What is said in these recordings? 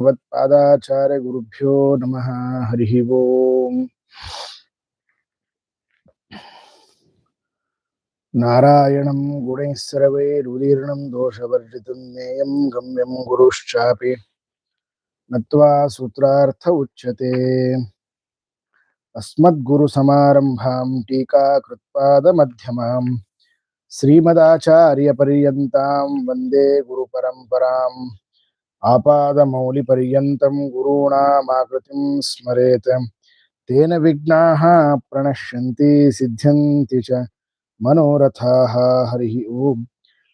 भगवत्पादाचार्यगुरुभ्यो नमः। हरिः ओम्। नारायणं गुणैः सर्वैरुदीर्णं दोषवर्जितं नेयं गम्यं गुरुश्चापि। नत्वा सूत्रार्थ उच्यते। अस्मद्गुरुसमारम्भां टीकाकृत्पादमध्यमां श्रीमदाचार्यपर्यन्तां वंदे गुरुपरम्पराम्। ಆಪಾದಮೌಲಿಪರ್ಯಂతం ಗುರುಣಾಮಾಕೃತಿಂ स्मरेत्। ತೇನ विघ्नाः ಪ್ರಣಶ್ಯಂತಿ सिद्ध्यन्ति ಚ ಮನೋರಥಾಃ ಹರಿ ಓಂ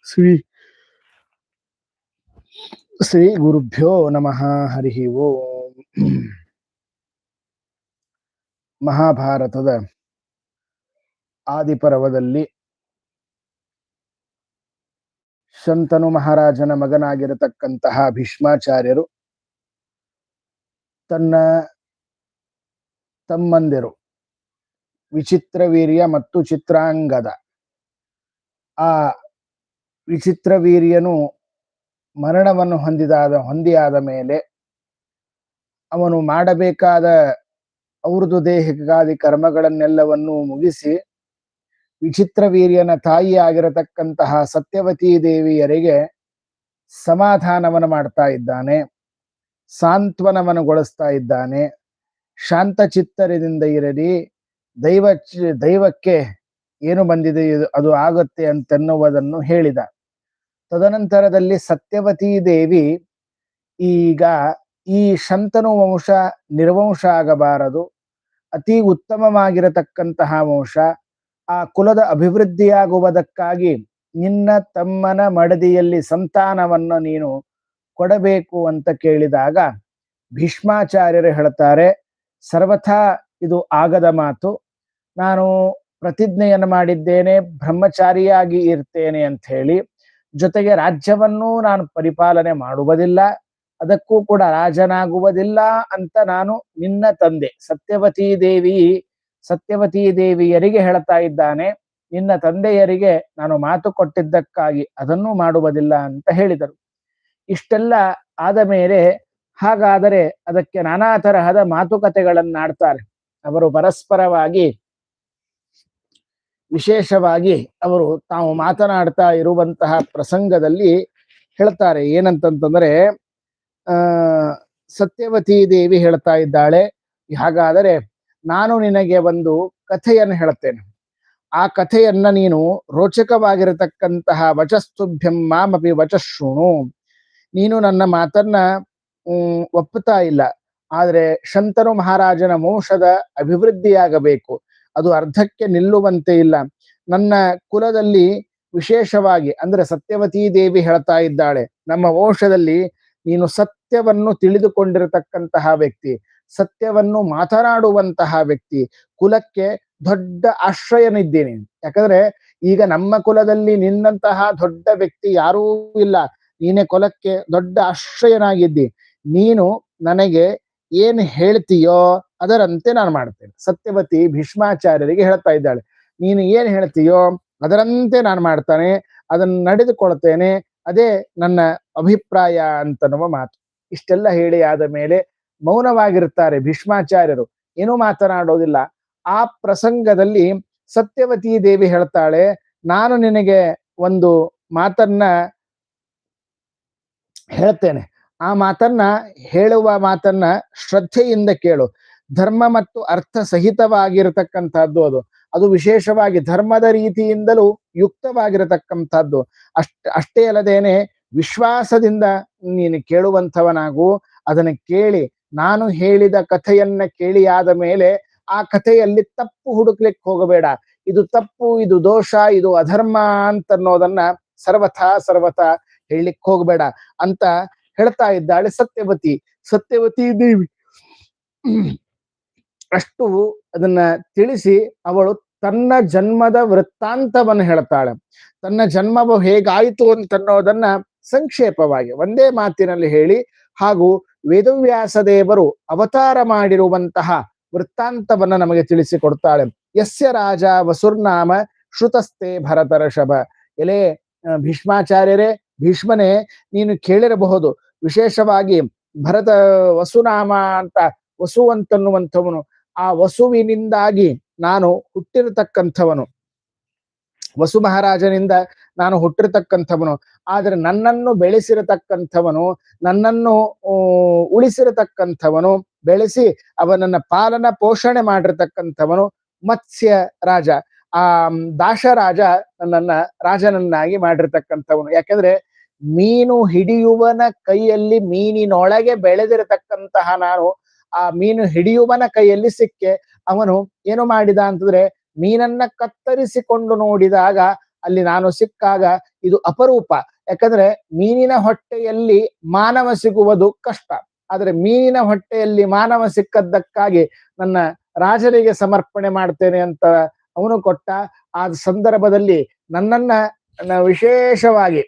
ಶ್ರೀ ಶ್ರೀ ಗುರುಭ್ಯೋ ನಮಃ ಹರಿ ಓಂ ಮಹಾಭಾರತದ ಆದಿಪರ್ವದಲ್ಲಿ ಶಂತನು ಮಹಾರಾಜನ ಮಗನಾಗಿರತಕ್ಕಂತಹ ಭೀಷ್ಮಾಚಾರ್ಯರು ತನ್ನ ತಮ್ಮಂದಿರು ವಿಚಿತ್ರ ವೀರ್ಯ ಮತ್ತು ಚಿತ್ರಾಂಗದ. ಆ ವಿಚಿತ್ರ ವೀರ್ಯನು ಮರಣವನ್ನು ಹೊಂದಿದಾದ, ಹೊಂದಿಯಾದ ಮೇಲೆ ಅವನು ಮಾಡಬೇಕಾದ ಅವ್ರದ್ದು ದೇಹಿಕಾದಿ ಕರ್ಮಗಳನ್ನೆಲ್ಲವನ್ನು ಮುಗಿಸಿ ವಿಚಿತ್ರ ವೀರ್ಯನ ತಾಯಿ ಆಗಿರತಕ್ಕಂತಹ ಸತ್ಯವತಿ ದೇವಿಯರಿಗೆ ಸಮಾಧಾನವನ್ನು ಮಾಡ್ತಾ ಇದ್ದಾನೆ ಸಾಂತ್ವನವನ್ನುಗೊಳಿಸ್ತಾ ಇದ್ದಾನೆ. ಶಾಂತ ಚಿತ್ತರದಿಂದ ಇರಲಿ, ದೈವ ದೈವಕ್ಕೆ ಏನು ಬಂದಿದೆ, ಅದು ಆಗುತ್ತೆ ಅಂತೆನ್ನುವುದನ್ನು ಹೇಳಿದ. ತದನಂತರದಲ್ಲಿ ಸತ್ಯವತಿ ದೇವಿ ಈಗ ಈ ಶಂತನು ವಂಶ ನಿರ್ವಂಶ ಆಗಬಾರದು, ಅತಿ ಉತ್ತಮವಾಗಿರತಕ್ಕಂತಹ ವಂಶ ಆ ಕುಲದ ಅಭಿವೃದ್ಧಿಯಾಗುವುದಕ್ಕಾಗಿ ನಿನ್ನ ತಮ್ಮನ ಮಡದಿಯಲ್ಲಿ ಸಂತಾನವನ್ನು ನೀನು ಕೊಡಬೇಕು ಅಂತ ಕೇಳಿದಾಗ ಭೀಷ್ಮಾಚಾರ್ಯರು ಹೇಳ್ತಾರೆ, ಸರ್ವಥಾ, ಇದು ಆಗದ ಮಾತು. ನಾನು ಪ್ರತಿಜ್ಞೆಯನ್ನು ಮಾಡಿದ್ದೇನೆ, ಬ್ರಹ್ಮಚಾರಿಯಾಗಿ ಇರ್ತೇನೆ ಅಂತ ಹೇಳಿ. ಜೊತೆಗೆ ರಾಜ್ಯವನ್ನು ನಾನು ಪರಿಪಾಲನೆ ಮಾಡುವುದಿಲ್ಲ, ಅದಕ್ಕೂ ಕೂಡ ರಾಜನಾಗುವುದಿಲ್ಲ ಅಂತ ನಾನು ನಿನ್ನ ತಂದೆ, ಸತ್ಯವತಿ ದೇವಿ ಸತ್ಯವತಿ ದೇವಿಯರಿಗೆ ಹೇಳ್ತಾ ಇದ್ದಾನೆ, ನಿನ್ನ ತಂದೆಯರಿಗೆ ನಾನು ಮಾತು ಕೊಟ್ಟಿದ್ದಕ್ಕಾಗಿ ಅದನ್ನು ಮಾಡುವುದಿಲ್ಲ ಅಂತ ಹೇಳಿದರು. ಇಷ್ಟೆಲ್ಲ ಆದ ಮೇಲೆ ಹಾಗಾದರೆ ಅದಕ್ಕೆ ನಾನಾ ತರಹದ ಮಾತುಕತೆಗಳನ್ನಾಡ್ತಾರೆ. ಅವರು ಪರಸ್ಪರವಾಗಿ ವಿಶೇಷವಾಗಿ ಅವರು ತಾವು ಮಾತನಾಡ್ತಾ ಇರುವಂತಹ ಪ್ರಸಂಗದಲ್ಲಿ ಹೇಳ್ತಾರೆ. ಏನಂತಂತಂದ್ರೆ, ಆ, ಸತ್ಯವತಿ ದೇವಿ ಹೇಳ್ತಾ ಇದ್ದಾಳೆ. ಹಾಗಾದರೆ ನಾನು ನಿನಗೆ ಒಂದು ಕಥೆಯನ್ನು ಹೇಳುತ್ತೇನೆ. ಆ ಕಥೆಯನ್ನ ನೀನು ರೋಚಕವಾಗಿರತಕ್ಕಂತಹ ವಚಸ್ತುಭ್ಯಂ ಮಾಮಪಿ ವಚಶೃಣು. ನೀನು ನನ್ನ ಮಾತನ್ನ ಒಪ್ಪುತ್ತಾ ಇಲ್ಲ. ಆದ್ರೆ ಶಂತನು ಮಹಾರಾಜನ ವಂಶದ ಅಭಿವೃದ್ಧಿಯಾಗಬೇಕು. ಅದು ಅರ್ಧಕ್ಕೆ ನಿಲ್ಲುವಂತೆ ಇಲ್ಲ. ನನ್ನ ಕುಲದಲ್ಲಿ ವಿಶೇಷವಾಗಿ, ಅಂದ್ರೆ ಸತ್ಯವತಿ ದೇವಿ ಹೇಳ್ತಾ ಇದ್ದಾಳೆ, ನಮ್ಮ ವಂಶದಲ್ಲಿ ನೀನು ಸತ್ಯವನ್ನು ತಿಳಿದುಕೊಂಡಿರತಕ್ಕಂತಹ ವ್ಯಕ್ತಿ. ಸತ್ಯವನ್ನು ಮಾತನಾಡುವಂತಹ ವ್ಯಕ್ತಿ, ಕುಲಕ್ಕೆ ದೊಡ್ಡ ಆಶ್ರಯನಿದ್ದೀನಿ. ಯಾಕಂದ್ರೆ ಈಗ ನಮ್ಮ ಕುಲದಲ್ಲಿ ನಿನ್ನಂತಹ ದೊಡ್ಡ ವ್ಯಕ್ತಿ ಯಾರೂ ಇಲ್ಲ. ನೀನೆ ಕುಲಕ್ಕೆ ದೊಡ್ಡ ಆಶ್ರಯನಾಗಿದ್ದಿ. ನೀನು ನನಗೆ ಏನ್ ಹೇಳ್ತೀಯೋ ಅದರಂತೆ ನಾನು ಮಾಡ್ತೇನೆ. ಸತ್ಯವತಿ ಭೀಷ್ಮಾಚಾರ್ಯರಿಗೆ ಹೇಳ್ತಾ ಇದ್ದಾಳೆ. ನೀನು ಏನ್ ಹೇಳ್ತೀಯೋ ಅದರಂತೆ ನಾನು ಮಾಡ್ತಾನೆ ಅದನ್ನ ನಡೆದುಕೊಳ್ತೇನೆ, ಅದೇ ನನ್ನ ಅಭಿಪ್ರಾಯ ಅಂತನ್ನುವ ಮಾತು. ಇಷ್ಟೆಲ್ಲ ಹೇಳಿ ಆದ ಮೇಲೆ ಮೌನವಾಗಿರ್ತಾರೆ ಭೀಷ್ಮಾಚಾರ್ಯರು. ಏನೂ ಮಾತನಾಡೋದಿಲ್ಲ. ಆ ಪ್ರಸಂಗದಲ್ಲಿ ಸತ್ಯವತಿ ದೇವಿ ಹೇಳ್ತಾಳೆ, ನಾನು ನಿನಗೆ ಒಂದು ಮಾತನ್ನ ಹೇಳ್ತೇನೆ. ಆ ಮಾತನ್ನ ಹೇಳುವ ಮಾತನ್ನ ಶ್ರದ್ಧೆಯಿಂದ ಕೇಳು. ಧರ್ಮ ಮತ್ತು ಅರ್ಥ ಸಹಿತವಾಗಿರತಕ್ಕಂಥದ್ದು ಅದು. ಅದು ವಿಶೇಷವಾಗಿ ಧರ್ಮದ ರೀತಿಯಿಂದಲೂ ಯುಕ್ತವಾಗಿರತಕ್ಕಂಥದ್ದು. ಅಷ್ಟ, ಅಷ್ಟೇ ಅಲ್ಲದೇನೆ ವಿಶ್ವಾಸದಿಂದ ನೀನು ಕೇಳುವಂಥವನಾಗು. ಅದನ್ನ ಕೇಳಿ ನಾನು ಹೇಳಿದ ಕಥೆಯನ್ನ ಕೇಳಿ ಆದ ಮೇಲೆ ಆ ಕಥೆಯಲ್ಲಿ ತಪ್ಪು ಹುಡುಕ್ಲಿಕ್ಕೆ ಹೋಗಬೇಡ. ಇದು ತಪ್ಪು, ಇದು ದೋಷ, ಇದು ಅಧರ್ಮ ಅಂತನ್ನೋದನ್ನ ಸರ್ವಥಾ ಸರ್ವಥಾ ಹೇಳಲಿಕ್ಕೆ ಹೋಗಬೇಡ ಅಂತ ಹೇಳ್ತಾ ಇದ್ದಾಳೆ ಸತ್ಯವತಿ. ಸತ್ಯವತಿ ದೇವಿ. ಅಷ್ಟು ಅದನ್ನ ತಿಳಿಸಿ ಅವಳು ತನ್ನ ಜನ್ಮದ ವೃತ್ತಾಂತವನ್ನು ಹೇಳ್ತಾಳೆ. ತನ್ನ ಜನ್ಮ ಹೇಗಾಯಿತು ಅಂತನ್ನೋದನ್ನ ಸಂಕ್ಷೇಪವಾಗಿ, ಒಂದೇ ಮಾತಿನಲ್ಲಿ ಹೇಳಿ ಹಾಗೂ ವೇದವ್ಯಾಸ ದೇವರು ಅವತಾರ ಮಾಡಿರುವಂತಹ ವೃತ್ತಾಂತವನ್ನ ನಮಗೆ ತಿಳಿಸಿಕೊಡ್ತಾಳೆ. ಯಸ್ಯ ರಾಜ ವಸುರ್ನಾಮ ಶ್ರುತಸ್ತೆ ಭರತರಷಭ. ಎಲೆ ಭೀಷ್ಮಾಚಾರ್ಯರೇ, ಭೀಷ್ಮನೇ, ನೀನು ಕೇಳಿರಬಹುದು. ವಿಶೇಷವಾಗಿ ಭರತ ವಸುನಾಮ ಅಂತ ವಸು ಅಂತನ್ನುವಂಥವನು ಆ ವಸುವಿನಿಂದಾಗಿ ನಾನು ಹುಟ್ಟಿರತಕ್ಕಂಥವನು. ವಸು ಮಹಾರಾಜನಿಂದ ನಾನು ಹುಟ್ಟಿರತಕ್ಕಂಥವನು. ಆದ್ರೆ ನನ್ನನ್ನು ಬೆಳೆಸಿರತಕ್ಕಂಥವನು, ನನ್ನನ್ನು ಉಳಿಸಿರತಕ್ಕಂಥವನು, ಬೆಳೆಸಿ ಅವನನ್ನ ಪಾಲನ ಪೋಷಣೆ ಮಾಡಿರ್ತಕ್ಕಂಥವನು ಮತ್ಸ್ಯ ರಾಜ. ಆ ದಾಶರಾಜ ನನ್ನನ್ನ ರಾಜನನ್ನಾಗಿ ಮಾಡಿರ್ತಕ್ಕಂಥವನು. ಯಾಕಂದ್ರೆ ಮೀನು ಹಿಡಿಯುವನ ಕೈಯಲ್ಲಿ ಮೀನಿನೊಳಗೆ ಬೆಳೆದಿರತಕ್ಕಂತಹ ನಾನು, ಆ ಮೀನು ಹಿಡಿಯುವನ ಕೈಯಲ್ಲಿ ಸಿಕ್ಕೆ. ಅವನು ಏನು ಮಾಡಿದ ಅಂತಂದ್ರೆ ಮೀನನ್ನ ಕತ್ತರಿಸಿಕೊಂಡು ನೋಡಿದಾಗ ಅಲ್ಲಿ ನಾನು ಸಿಕ್ಕಾಗ ಇದು ಅಪರೂಪ. ಯಾಕಂದ್ರೆ ಮೀನಿನ ಹೊಟ್ಟೆಯಲ್ಲಿ ಮಾನವ ಸಿಗುವುದು ಕಷ್ಟ. ಆದರೆ ಮೀನಿನ ಹೊಟ್ಟೆಯಲ್ಲಿ ಮಾನವ ಸಿಕ್ಕದ್ದಕ್ಕಾಗಿ ನನ್ನ ರಾಜರಿಗೆ ಸಮರ್ಪಣೆ ಮಾಡ್ತೇನೆ ಅಂತ ಅವನು ಕೊಟ್ಟ ಆ ಸಂದರ್ಭದಲ್ಲಿ ನನ್ನನ್ನ ವಿಶೇಷವಾಗಿ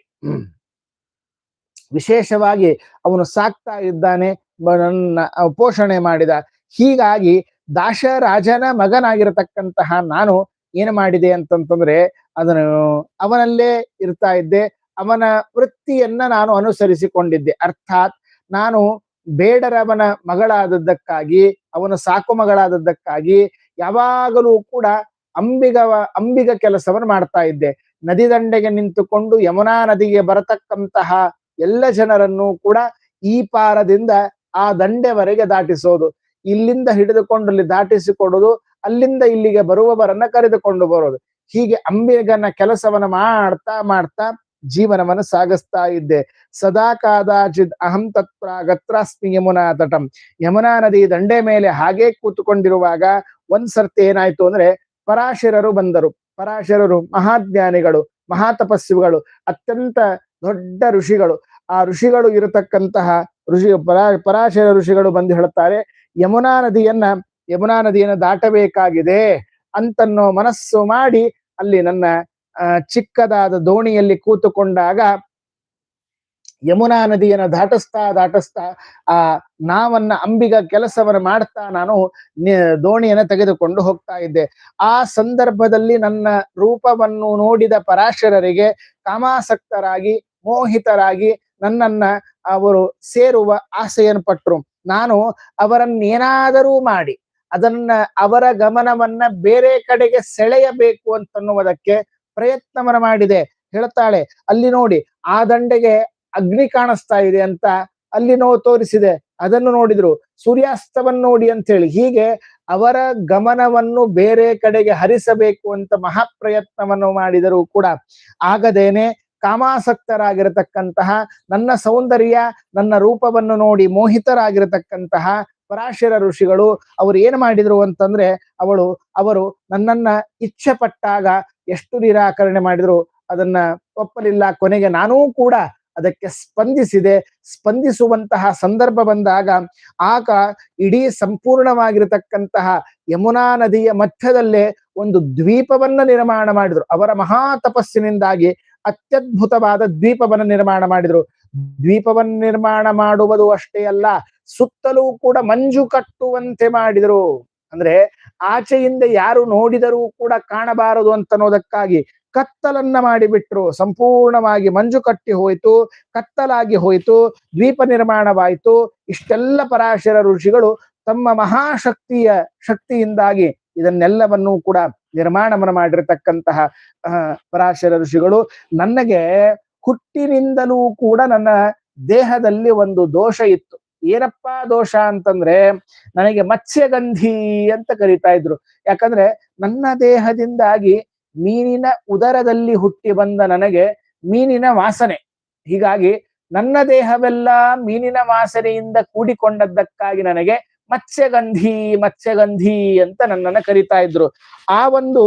ವಿಶೇಷವಾಗಿ ಅವನು ಸಾಕ್ತಾ ಇದ್ದಾನೆ ನನ್ನ ಪೋಷಣೆ ಮಾಡಿದ. ಹೀಗಾಗಿ ದಾಶರಾಜನ ಮಗನಾಗಿರತಕ್ಕಂತಹ ನಾನು ಏನು ಮಾಡಿದೆ ಅಂತಂತಂದ್ರೆ ಅದನ್ನು ಅವನಲ್ಲೇ ಇರ್ತಾ ಇದ್ದೆ. ಅವನ ವೃತ್ತಿಯನ್ನ ನಾನು ಅನುಸರಿಸಿಕೊಂಡಿದ್ದೆ. ಅರ್ಥಾತ್ ನಾನು ಬೇಡರವನ ಮಗಳಾದದ್ದಕ್ಕಾಗಿ, ಅವನ ಸಾಕು ಮಗಳಾದದ್ದಕ್ಕಾಗಿ ಯಾವಾಗಲೂ ಕೂಡ ಅಂಬಿಗವ, ಅಂಬಿಗ ಕೆಲಸವನ್ನು ಮಾಡ್ತಾ ಇದ್ದೆ. ನದಿ ದಂಡೆಗೆ ನಿಂತುಕೊಂಡು ಯಮುನಾ ನದಿಗೆ ಬರತಕ್ಕಂತಹ ಎಲ್ಲ ಜನರನ್ನು ಕೂಡ ಈ ಪಾರದಿಂದ ಆ ದಂಡೆವರೆಗೆ ದಾಟಿಸೋದು. ಇಲ್ಲಿಂದ ಹಿಡಿದುಕೊಂಡಲ್ಲಿ ದಾಟಿಸಿಕೊಡೋದು ದಾಟಿಸಿಕೊಡುದು ಅಲ್ಲಿಂದ ಇಲ್ಲಿಗೆ ಬರುವವರನ್ನ ಕರೆದುಕೊಂಡು ಬರೋದು. ಹೀಗೆ ಅಂಬಿಗನ ಕೆಲಸವನ್ನ ಮಾಡ್ತಾ ಮಾಡ್ತಾ ಜೀವನವನ್ನು ಸಾಗಿಸ್ತಾ ಇದ್ದೆ. ಸದಾ ಕಾದಾಚಿದ್ ಅಹಂ ತತ್ರ ಗತ್ರಾಸ್ಮಿ ಯಮುನಾ ತಟಂ. ಯಮುನಾ ನದಿ ದಂಡೆ ಮೇಲೆ ಹಾಗೆ ಕೂತುಕೊಂಡಿರುವಾಗ ಒಂದ್ ಸರ್ತಿ ಏನಾಯ್ತು ಅಂದ್ರೆ ಪರಾಶರರು ಬಂದರು. ಪರಾಶರರು ಮಹಾಜ್ಞಾನಿಗಳು, ಮಹಾತಪಸ್ವಿಗಳು, ಅತ್ಯಂತ ದೊಡ್ಡ ಋಷಿಗಳು. ಆ ಋಷಿಗಳು ಇರತಕ್ಕಂತಹ ಋಷಿ ಪರಾ ಪರಾಶರ ಋಷಿಗಳು ಬಂದು ಹೇಳುತ್ತಾರೆ ಯಮುನಾ ನದಿಯನ್ನ ಯಮುನಾ ನದಿಯನ್ನು ದಾಟಬೇಕಾಗಿದೆ ಅಂತನ್ನೋ ಮನಸ್ಸು ಮಾಡಿ ಅಲ್ಲಿ ನನ್ನ ಚಿಕ್ಕದಾದ ದೋಣಿಯಲ್ಲಿ ಕೂತುಕೊಂಡಾಗ ಯಮುನಾ ನದಿಯನ್ನು ದಾಟಿಸ್ತಾ ದಾಟಿಸ್ತಾ ಆ ನಾವನ್ನ ಅಂಬಿಗ ಕೆಲಸವನ್ನು ಮಾಡ್ತಾ ನಾನು ದೋಣಿಯನ್ನು ತೆಗೆದುಕೊಂಡು ಹೋಗ್ತಾ ಇದ್ದೆ. ಆ ಸಂದರ್ಭದಲ್ಲಿ ನನ್ನ ರೂಪವನ್ನು ನೋಡಿದ ಪರಾಶರರಿಗೆ ಕಾಮಾಸಕ್ತರಾಗಿ, ಮೋಹಿತರಾಗಿ ನನ್ನನ್ನ ಅವರು ಸೇರುವ ಆಸೆಯನ್ನು ಪಟ್ಟರು ನಾನು ಅವರನ್ನೇನಾದರೂ ಮಾಡಿ ಅದನ್ನ ಅವರ ಗಮನವನ್ನ ಬೇರೆ ಕಡೆಗೆ ಸೆಳೆಯಬೇಕು ಅಂತನ್ನುವುದಕ್ಕೆ ಪ್ರಯತ್ನವನ್ನ ಮಾಡಿದೆ. ಹೇಳ್ತಾಳೆ, ಅಲ್ಲಿ ನೋಡಿ, ಆ ದಂಡೆಗೆ ಅಗ್ನಿ ಕಾಣಿಸ್ತಾ ಇದೆ ಅಂತ ಅಲ್ಲಿ ನೋವು ತೋರಿಸಿದೆ. ಅದನ್ನು ನೋಡಿದ್ರು, ಸೂರ್ಯಾಸ್ತವನ್ನು ನೋಡಿ ಅಂತ ಹೇಳಿ ಹೀಗೆ ಅವರ ಗಮನವನ್ನು ಬೇರೆ ಕಡೆಗೆ ಹರಿಸಬೇಕು ಅಂತ ಮಹಾಪ್ರಯತ್ನವನ್ನು ಮಾಡಿದರೂ ಕೂಡ ಆಗದೇನೆ ಕಾಮಾಸಕ್ತರಾಗಿರತಕ್ಕಂತಹ ನನ್ನ ಸೌಂದರ್ಯ, ನನ್ನ ರೂಪವನ್ನು ನೋಡಿ ಮೋಹಿತರಾಗಿರತಕ್ಕಂತಹ ಪರಾಶರ ಋಷಿಗಳು ಅವರು ಏನ್ ಮಾಡಿದ್ರು ಅಂತಂದ್ರೆ ಅವಳು, ಅವರು ನನ್ನನ್ನ ಇಚ್ಛೆ ಪಟ್ಟಾಗ ಎಷ್ಟು ನಿರಾಕರಣೆ ಮಾಡಿದ್ರು, ಅದನ್ನ ಒಪ್ಪಲಿಲ್ಲ, ಕೊನೆಗೆ ನಾನೂ ಕೂಡ ಅದಕ್ಕೆ ಸ್ಪಂದಿಸಿದೆ. ಸ್ಪಂದಿಸುವಂತಹ ಸಂದರ್ಭ ಬಂದಾಗ ಆಗ ಇಡೀ ಸಂಪೂರ್ಣವಾಗಿರತಕ್ಕಂತಹ ಯಮುನಾ ನದಿಯ ಮಧ್ಯದಲ್ಲೇ ಒಂದು ದ್ವೀಪವನ್ನ ನಿರ್ಮಾಣ ಮಾಡಿದ್ರು. ಅವರ ಮಹಾ ತಪಸ್ಸಿನಿಂದಾಗಿ ಅತ್ಯದ್ಭುತವಾದ ದ್ವೀಪವನ್ನ ನಿರ್ಮಾಣ ಮಾಡಿದ್ರು. ದ್ವೀಪವನ್ನು ನಿರ್ಮಾಣ ಮಾಡುವುದು ಅಷ್ಟೇ ಅಲ್ಲ ಸುತ್ತಲೂ ಕೂಡ ಮಂಜು ಕಟ್ಟುವಂತೆ ಮಾಡಿದರು. ಅಂದ್ರೆ ಆಚೆಯಿಂದ ಯಾರು ನೋಡಿದರೂ ಕೂಡ ಕಾಣಬಾರದು ಅಂತನ್ನೋದಕ್ಕಾಗಿ ಕತ್ತಲನ್ನ ಮಾಡಿಬಿಟ್ರು. ಸಂಪೂರ್ಣವಾಗಿ ಮಂಜು ಕಟ್ಟಿ ಹೋಯ್ತು, ಕತ್ತಲಾಗಿ ಹೋಯ್ತು, ದ್ವೀಪ ನಿರ್ಮಾಣವಾಯಿತು. ಇಷ್ಟೆಲ್ಲ ಪರಾಶರ ಋಷಿಗಳು ತಮ್ಮ ಮಹಾಶಕ್ತಿಯ ಶಕ್ತಿಯಿಂದಾಗಿ ಇದನ್ನೆಲ್ಲವನ್ನೂ ಕೂಡ ನಿರ್ಮಾಣವನ್ನು ಮಾಡಿರತಕ್ಕಂತಹ ಪರಾಶರ ಋಷಿಗಳು. ನನಗೆ ಹುಟ್ಟಿನಿಂದಲೂ ಕೂಡ ನನ್ನ ದೇಹದಲ್ಲಿ ಒಂದು ದೋಷ ಇತ್ತು. ಏನಪ್ಪಾ ದೋಷ ಅಂತಂದ್ರೆ ನನಗೆ ಮತ್ಸ್ಯಗಂಧಿ ಅಂತ ಕರೀತಾ ಇದ್ರು. ಯಾಕಂದ್ರೆ ನನ್ನ ದೇಹದಿಂದಾಗಿ ಮೀನಿನ ಉದರದಲ್ಲಿ ಹುಟ್ಟಿ ಬಂದ ನನಗೆ ಮೀನಿನ ವಾಸನೆ. ಹೀಗಾಗಿ ನನ್ನ ದೇಹವೆಲ್ಲ ಮೀನಿನ ವಾಸನೆಯಿಂದ ಕೂಡಿಕೊಂಡದ್ದಕ್ಕಾಗಿ ನನಗೆ ಮತ್ಸ್ಯಗಂಧಿ ಮತ್ಸ್ಯಗಂಧಿ ಅಂತ ನನ್ನನ್ನ ಕರಿತಾ ಇದ್ರು. ಆ ಒಂದು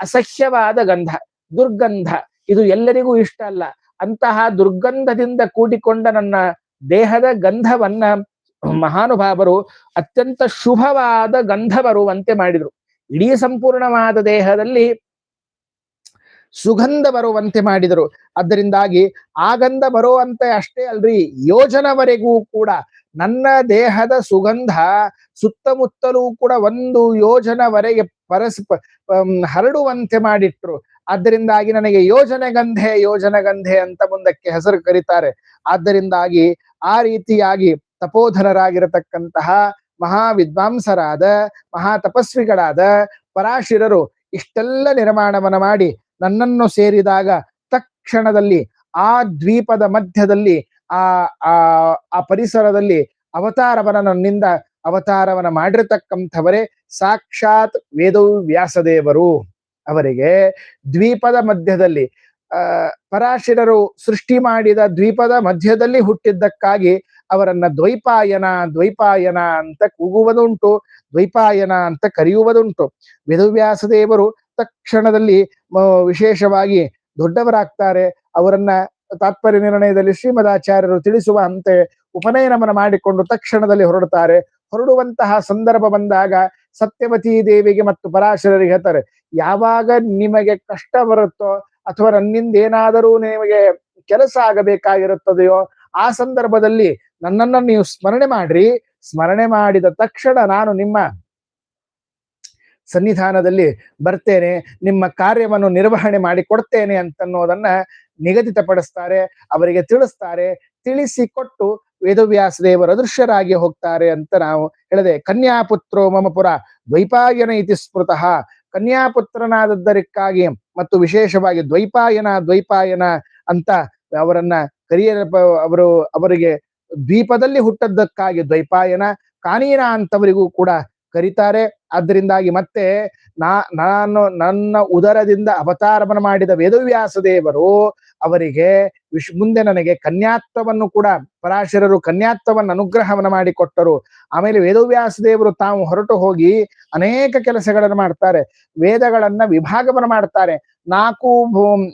ಅಸಹ್ಯವಾದ ಗಂಧ, ದುರ್ಗಂಧ ಇದು ಎಲ್ಲರಿಗೂ ಇಷ್ಟ ಅಲ್ಲ. ಅಂತಹ ದುರ್ಗಂಧದಿಂದ ಕೂಡಿಕೊಂಡ ನನ್ನ ದೇಹದ ಗಂಧವನ್ನ ಮಹಾನುಭಾವರು ಅತ್ಯಂತ ಶುಭವಾದ ಗಂಧ ಬರುವಂತೆ ಮಾಡಿದ್ರು. ಇಡೀ ಸಂಪೂರ್ಣವಾದ ದೇಹದಲ್ಲಿ ಸುಗಂಧ ಬರುವಂತೆ ಮಾಡಿದರು. ಅದರಿಂದಾಗಿ ಆ ಗಂಧ ಬರುವಂತೆ ಅಷ್ಟೇ ಅಲ್ರಿ, ಯೋಜನವರೆಗೂ ಕೂಡ ನನ್ನ ದೇಹದ ಸುಗಂಧ ಸುತ್ತಮುತ್ತಲೂ ಕೂಡ ಒಂದು ಯೋಜನವರೆಗೆ ಪರಸ್ಪ, ಹರಡುವಂತೆ ಮಾಡಿಟ್ರು. ಆದ್ದರಿಂದಾಗಿ ನನಗೆ ಯೋಜನೆ ಗಂಧೆ, ಯೋಜನ ಗಂಧೆ ಅಂತ ಮುಂದಕ್ಕೆ ಹೆಸರು ಕರೀತಾರೆ. ಆದ್ದರಿಂದಾಗಿ ಆ ರೀತಿಯಾಗಿ ತಪೋಧನರಾಗಿರತಕ್ಕಂತಹ ಮಹಾ ವಿದ್ವಾಂಸರಾದ ಮಹಾ ತಪಸ್ವಿಗಳಾದ ಪರಾಶಿರರು ಇಷ್ಟೆಲ್ಲ ನಿರ್ಮಾಣವನ ಮಾಡಿ ನನ್ನನ್ನು ಸೇರಿದಾಗ ತಕ್ಷಣದಲ್ಲಿ ಆ ದ್ವೀಪದ ಮಧ್ಯದಲ್ಲಿ, ಆ ಆ ಆ ಪರಿಸರದಲ್ಲಿ ಅವತಾರವನ ನನ್ನಿಂದ ಅವತಾರವನ ಮಾಡಿರತಕ್ಕಂಥವರೇ ಸಾಕ್ಷಾತ್ ವೇದವ್ಯಾಸದೇವರು. ಅವರಿಗೆ ದ್ವೀಪದ ಮಧ್ಯದಲ್ಲಿ, ಆ, ಪರಾಶಿರರು ಸೃಷ್ಟಿ ಮಾಡಿದ ದ್ವೀಪದ ಮಧ್ಯದಲ್ಲಿ ಹುಟ್ಟಿದ್ದಕ್ಕಾಗಿ ಅವರನ್ನ ದ್ವೈಪಾಯನ ದ್ವೈಪಾಯನ ಅಂತ ಕೂಗುವುದುಂಟು, ದ್ವೈಪಾಯನ ಅಂತ ಕರೆಯುವುದುಂಟು. ವೇದವ್ಯಾಸದೇವರು ತಕ್ಷಣದಲ್ಲಿ ವಿಶೇಷವಾಗಿ ದೊಡ್ಡವರಾಗ್ತಾರೆ. ಅವರನ್ನ ತಾತ್ಪರ್ಯ ನಿರ್ಣಯದಲ್ಲಿ ಶ್ರೀಮದಾಚಾರ್ಯರು ತಿಳಿಸುವ ಅಂತೆ ಉಪನಯನವನ್ನ ಮಾಡಿಕೊಂಡು ತಕ್ಷಣದಲ್ಲಿ ಹೊರಡುತ್ತಾರೆ. ಹೊರಡುವಂತಹ ಸಂದರ್ಭ ಬಂದಾಗ ಸತ್ಯವತಿ ದೇವಿಗೆ ಮತ್ತು ಪರಾಶರರಿಗೆ ಹೇಳ್ತಾರೆ, ಯಾವಾಗ ನಿಮಗೆ ಕಷ್ಟ ಬರುತ್ತೋ ಅಥವಾ ನನ್ನಿಂದ ಏನಾದರೂ ನಿಮಗೆ ಕೆಲಸ ಆಗಬೇಕಾಗಿರುತ್ತದೆಯೋ ಆ ಸಂದರ್ಭದಲ್ಲಿ ನನ್ನನ್ನು ನೀವು ಸ್ಮರಣೆ ಮಾಡ್ರಿ. ಸ್ಮರಣೆ ಮಾಡಿದ ತಕ್ಷಣ ನಾನು ನಿಮ್ಮ ಸನ್ನಿಧಾನದಲ್ಲಿ ಬರ್ತೇನೆ, ನಿಮ್ಮ ಕಾರ್ಯವನ್ನು ನಿರ್ವಹಣೆ ಮಾಡಿ ಕೊಡ್ತೇನೆ ಅಂತನ್ನೋದನ್ನ ನಿಗದಿತಪಡಿಸ್ತಾರೆ, ಅವರಿಗೆ ತಿಳಿಸ್ತಾರೆ, ತಿಳಿಸಿಕೊಟ್ಟು ವೇದವ್ಯಾಸ ದೇವರ ಅದೃಶ್ಯರಾಗಿ ಹೋಗ್ತಾರೆ ಅಂತ ನಾವು ಹೇಳಿದೆ, ಕನ್ಯಾಪುತ್ರೋ ಮಮ ಪುರ ದ್ವೈಪಾಯನ ಇತಿ ಸ್ಮೃತಃ. ಕನ್ಯಾಪುತ್ರನಾದದ್ದಕ್ಕಾಗಿ ಮತ್ತು ವಿಶೇಷವಾಗಿ ದ್ವೈಪಾಯನ ದ್ವೈಪಾಯನ ಅಂತ ಅವರನ್ನ ಕರಿಯರ ಅವರು, ಅವರಿಗೆ ದ್ವೀಪದಲ್ಲಿ ಹುಟ್ಟದ್ದಕ್ಕಾಗಿ ದ್ವೈಪಾಯನ ಕಾನೀನ ಅಂತವರಿಗೂ ಕೂಡ ಕರೀತಾರೆ. ಆದ್ದರಿಂದಾಗಿ ಮತ್ತೆ ನಾ, ನಾನು ನನ್ನ ಉದರದಿಂದ ಅವತಾರವನ್ನು ಮಾಡಿದ ವೇದವ್ಯಾಸ ದೇವರು ಅವರಿಗೆ ವಿಶ್ ಮುಂದೆ ನನಗೆ ಕನ್ಯಾತ್ವವನ್ನು ಕೂಡ ಪರಾಶರರು ಕನ್ಯಾತ್ವವನ್ನು ಅನುಗ್ರಹವನ್ನು ಮಾಡಿಕೊಟ್ಟರು. ಆಮೇಲೆ ವೇದವ್ಯಾಸ ದೇವರು ತಾವು ಹೊರಟು ಹೋಗಿ ಅನೇಕ ಕೆಲಸಗಳನ್ನು ಮಾಡ್ತಾರೆ. ವೇದಗಳನ್ನ ವಿಭಾಗವನ್ನು ಮಾಡ್ತಾರೆ. ನಾಲ್ಕು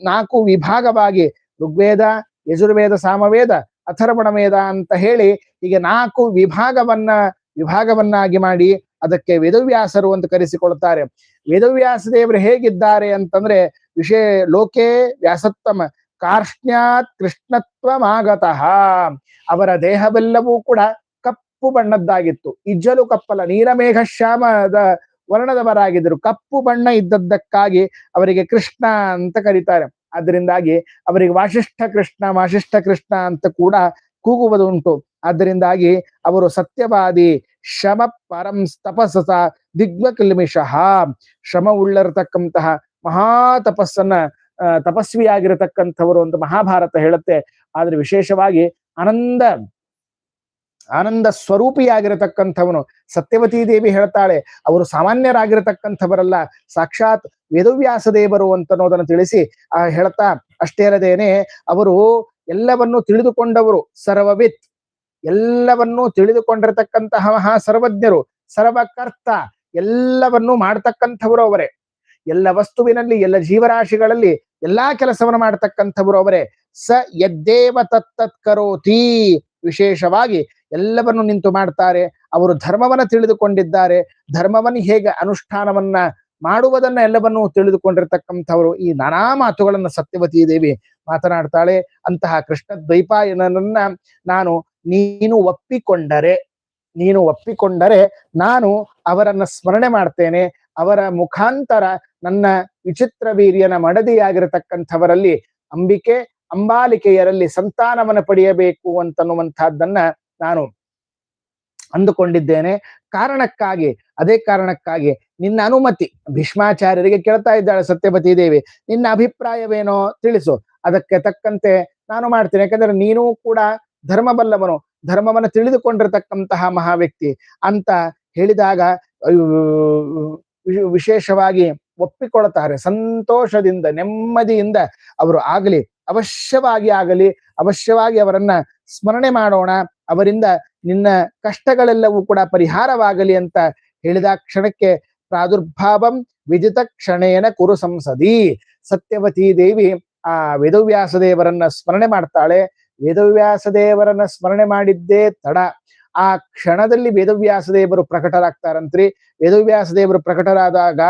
ನಾಲ್ಕು ವಿಭಾಗವಾಗಿ ಋಗ್ವೇದ, ಯಜುರ್ವೇದ, ಸಾಮವೇದ ಅಥರ್ವಣ ವೇದ ಅಂತ ಹೇಳಿ ಹೀಗೆ ನಾಲ್ಕು ವಿಭಾಗವನ್ನ, ವಿಭಾಗವನ್ನಾಗಿ ಮಾಡಿ ಅದಕ್ಕೆ ವೇದವ್ಯಾಸರು ಅಂತ ಕರೆಸಿಕೊಳ್ತಾರೆ. ವೇದವ್ಯಾಸ ದೇವರು ಹೇಗಿದ್ದಾರೆ ಅಂತಂದ್ರೆ ವಿಷಯ ಲೋಕೇ ವ್ಯಾಸತ್ತಮ ಕಾರ್ಷ್ಣ್ಯಾತ್ ಕೃಷ್ಣತ್ವಮಾಗತಃ. ಅವರ ದೇಹವೆಲ್ಲವೂ ಕೂಡ ಕಪ್ಪು ಬಣ್ಣದ್ದಾಗಿತ್ತು. ಇಜ್ಜಲು ಕಪ್ಪಲ ನೀಲಮೇಘ ಶ್ಯಾಮದ ವರ್ಣದವರಾಗಿದ್ದರು. ಕಪ್ಪು ಬಣ್ಣ ಇದ್ದದ್ದಕ್ಕಾಗಿ ಅವರಿಗೆ ಕೃಷ್ಣ ಅಂತ ಕರೀತಾರೆ. ಅದರಿಂದಾಗಿ ಅವರಿಗೆ ವಾಶಿಷ್ಠ ಕೃಷ್ಣ ವಾಶಿಷ್ಠ ಕೃಷ್ಣ ಅಂತ ಕೂಡ ಕೂಗುವುದು ಉಂಟು. ಆದ್ದರಿಂದಾಗಿ ಅವರು ಸತ್ಯವಾದಿ ಶಮ ಪರಂ ತಪಸ್ಸ ದಿಗ್ವ ಶ್ರಮ ಉಳ್ಳರತಕ್ಕಂತಹ ಮಹಾ ತಪಸ್ಸನ್ನ ತಪಸ್ವಿಯಾಗಿರತಕ್ಕಂಥವರು ಅಂತ ಮಹಾಭಾರತ ಹೇಳುತ್ತೆ. ಆದ್ರೆ ವಿಶೇಷವಾಗಿ ಆನಂದ ಆನಂದ ಸ್ವರೂಪಿಯಾಗಿರತಕ್ಕಂಥವನು ಸತ್ಯವತಿ ದೇವಿ ಹೇಳ್ತಾಳೆ, ಅವರು ಸಾಮಾನ್ಯರಾಗಿರತಕ್ಕಂಥವರಲ್ಲ, ಸಾಕ್ಷಾತ್ ವೇದವ್ಯಾಸ ದೇವರು ಅಂತನ್ನೋದನ್ನು ತಿಳಿಸಿ, ಆ, ಹೇಳ್ತಾ ಅಷ್ಟೇ ಅಲ್ಲದೇನೆ ಅವರು ಎಲ್ಲವನ್ನೂ ತಿಳಿದುಕೊಂಡವರು ಸರ್ವವಿತ್, ಎಲ್ಲವನ್ನೂ ತಿಳಿದುಕೊಂಡಿರತಕ್ಕಂತಹ ಮಹಾ ಸರ್ವಜ್ಞರು, ಸರ್ವಕರ್ತ, ಎಲ್ಲವನ್ನೂ ಮಾಡ್ತಕ್ಕಂಥವರು ಅವರೇ. ಎಲ್ಲ ವಸ್ತುವಿನಲ್ಲಿ, ಎಲ್ಲ ಜೀವರಾಶಿಗಳಲ್ಲಿ ಎಲ್ಲಾ ಕೆಲಸವನ್ನು ಮಾಡತಕ್ಕಂಥವರು ಅವರೇ. ಸ ಯದ್ದೇವ ತತ್ತತ್ ಕರೋತಿ. ವಿಶೇಷವಾಗಿ ಎಲ್ಲವನ್ನು ನಿಂತು ಮಾಡ್ತಾರೆ. ಅವರು ಧರ್ಮವನ್ನ ತಿಳಿದುಕೊಂಡಿದ್ದಾರೆ. ಧರ್ಮವನ್ನು ಹೇಗೆ ಅನುಷ್ಠಾನವನ್ನ ಮಾಡುವುದನ್ನ ಎಲ್ಲವನ್ನೂ ತಿಳಿದುಕೊಂಡಿರ್ತಕ್ಕಂಥವರು ಈ ನಾನಾ ಮಾತುಗಳನ್ನ ಸತ್ಯವತಿ ದೇವಿ ಮಾತನಾಡ್ತಾಳೆ. ಅಂತಹ ಕೃಷ್ಣ ದ್ವೈಪಾಯನನ್ನ ನಾನು, ನೀನು ಒಪ್ಪಿಕೊಂಡರೆ ನೀನು ಒಪ್ಪಿಕೊಂಡರೆ ನಾನು ಅವರನ್ನ ಸ್ಮರಣೆ ಮಾಡ್ತೇನೆ. ಅವರ ಮುಖಾಂತರ ನನ್ನ ವಿಚಿತ್ರ ವೀರ್ಯನ ಮಡದಿಯಾಗಿರತಕ್ಕಂಥವರಲ್ಲಿ ಅಂಬಿಕೆ ಅಂಬಾಲಿಕೆಯರಲ್ಲಿ ಸಂತಾನವನ್ನು ಪಡೆಯಬೇಕು ಅಂತನ್ನುವಂತಹದ್ದನ್ನ ನಾನು ಅಂದುಕೊಂಡಿದ್ದೇನೆ. ಕಾರಣಕ್ಕಾಗಿ, ಅದೇ ಕಾರಣಕ್ಕಾಗಿ ನಿನ್ನ ಅನುಮತಿ, ಭೀಷ್ಮಾಚಾರ್ಯರಿಗೆ ಕೇಳ್ತಾ ಇದ್ದಾಳೆ ಸತ್ಯಪತಿ ದೇವಿ, ನಿನ್ನ ಅಭಿಪ್ರಾಯವೇನೋ ತಿಳಿಸು. ಅದಕ್ಕೆ ತಕ್ಕಂತೆ ನಾನು ಮಾಡ್ತೇನೆ. ಯಾಕಂದ್ರೆ ನೀನು ಕೂಡ ಧರ್ಮಬಲ್ಲವನು, ಧರ್ಮವನ್ನು ತಿಳಿದುಕೊಂಡಿರತಕ್ಕಂತಹ ಮಹಾ ವ್ಯಕ್ತಿ ಅಂತ ಹೇಳಿದಾಗ, ವಿಶೇಷವಾಗಿ ಒಪ್ಪಿಕೊಳ್ತಾರೆ. ಸಂತೋಷದಿಂದ, ನೆಮ್ಮದಿಯಿಂದ ಅವರು ಆಗಲಿ, ಅವಶ್ಯವಾಗಿ ಆಗಲಿ, ಅವಶ್ಯವಾಗಿ ಅವರನ್ನ ಸ್ಮರಣೆ ಮಾಡೋಣ, ಅವರಿಂದ ನಿನ್ನ ಕಷ್ಟಗಳೆಲ್ಲವೂ ಕೂಡ ಪರಿಹಾರವಾಗಲಿ ಅಂತ ಹೇಳಿದ ಕ್ಷಣಕ್ಕೆ ಪ್ರಾದುರ್ಭಾವಂ ವಿಜಿತ ಕ್ಷಣೇನ ಕುರು ಸಂಸದಿ. ಸತ್ಯವತಿ ದೇವಿ ಆ ವೇದವ್ಯಾಸ ದೇವರನ್ನ ಸ್ಮರಣೆ ಮಾಡ್ತಾಳೆ. ವೇದವ್ಯಾಸ ದೇವರನ್ನ ಸ್ಮರಣೆ ಮಾಡಿದ್ದೇ ತಡ. ಆ ಕ್ಷಣದಲ್ಲಿ ವೇದವ್ಯಾಸ ದೇವರು ಪ್ರಕಟರಾಗ್ತಾರಂತ್ರಿ. ವೇದವ್ಯಾಸ ದೇವರು ಪ್ರಕಟರಾದಾಗ